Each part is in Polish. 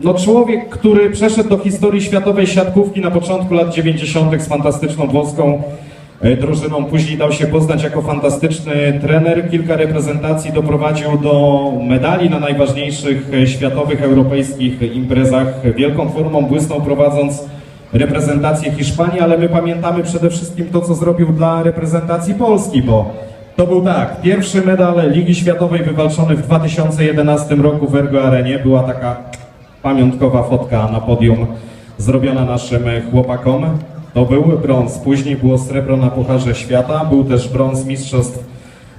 No człowiek, który przeszedł do historii światowej siatkówki na początku lat 90. z fantastyczną włoską e, drużyną, później dał się poznać jako fantastyczny trener. Kilka reprezentacji doprowadził do medali na najważniejszych e, światowych, europejskich imprezach. Wielką formą błysnął prowadząc reprezentację Hiszpanii, ale my pamiętamy przede wszystkim to, co zrobił dla reprezentacji Polski, bo to był tak, pierwszy medal Ligi Światowej wywalczony w 2011 roku w Ergo Arenie. Była taka pamiątkowa fotka na podium zrobiona naszym chłopakom. To był brąz, później było srebro na Pucharze Świata, był też brąz Mistrzostw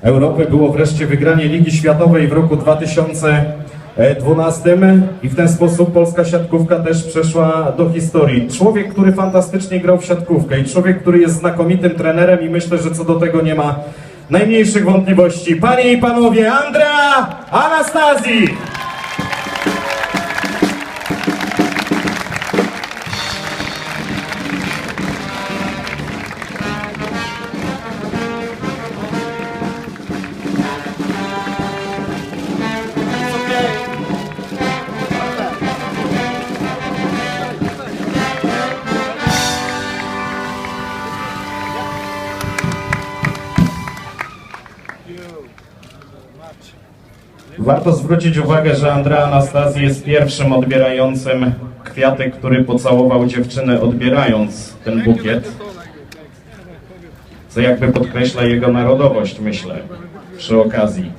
Europy, było wreszcie wygranie Ligi Światowej w roku 2012 i w ten sposób polska siatkówka też przeszła do historii. Człowiek, który fantastycznie grał w siatkówkę i człowiek, który jest znakomitym trenerem i myślę, że co do tego nie ma najmniejszych wątpliwości. Panie i panowie, Andrea Anastazji! Warto zwrócić uwagę, że Andrea Anastazji jest pierwszym odbierającym kwiatek, który pocałował dziewczynę odbierając ten bukiet. Co jakby podkreśla jego narodowość, myślę, przy okazji.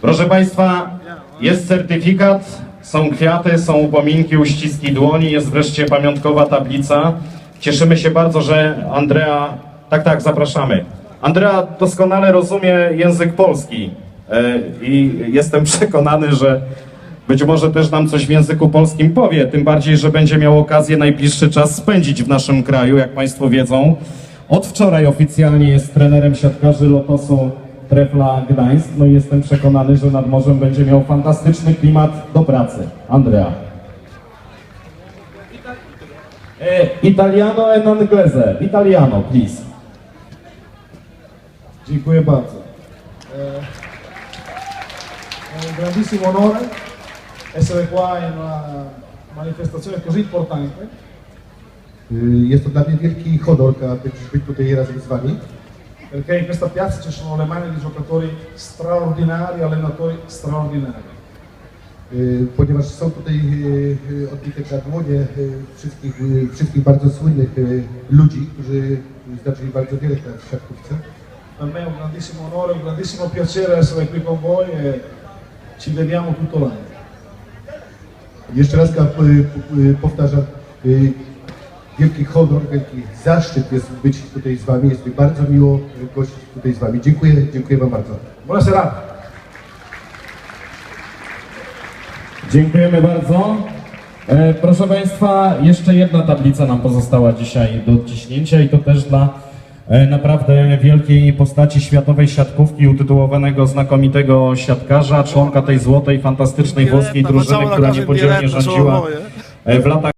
Proszę Państwa, jest certyfikat, są kwiaty, są upominki, uściski dłoni, jest wreszcie pamiątkowa tablica. Cieszymy się bardzo, że Andrea... Tak, tak, zapraszamy. Andrea doskonale rozumie język polski e, i jestem przekonany, że być może też nam coś w języku polskim powie, tym bardziej, że będzie miał okazję najbliższy czas spędzić w naszym kraju, jak Państwo wiedzą. Od wczoraj oficjalnie jest trenerem siatkarzy Lotosu Trefla Gdańsk, no i jestem przekonany, że nad morzem będzie miał fantastyczny klimat do pracy. Andrea. E, italiano e non inglese. Italiano, please. Dziękuję bardzo. È un grandissimo onore essere qua in una manifestazione così importante. Jest to dla mnie wielki honor być, być tutaj razem z Wami, perché in questa piazza ci sono le mani di giocatori straordinari, allenatori straordinari. ponieważ są tutaj odbite na dłonie wszystkich, wszystkich bardzo słynnych ludzi, którzy znaczyli bardzo wiele w siatkówce. Per me è un grandissimo onore, un grandissimo piacere essere qui con voi e ci vediamo tutto l'anno. Jeszcze raz powtarzam, y, wielki honor, wielki zaszczyt jest być tutaj z Wami. Jest mi bardzo miło y, gościć tutaj z Wami. Dziękuję, dziękuję Wam bardzo. Buona serata. Dziękujemy bardzo. E, proszę Państwa, jeszcze jedna tablica nam pozostała dzisiaj do odciśnięcia i to też dla naprawdę wielkiej postaci światowej siatkówki, utytułowanego znakomitego siatkarza, członka tej złotej, fantastycznej włskiej drużyny, która niepodzielnie rządziła e, w latach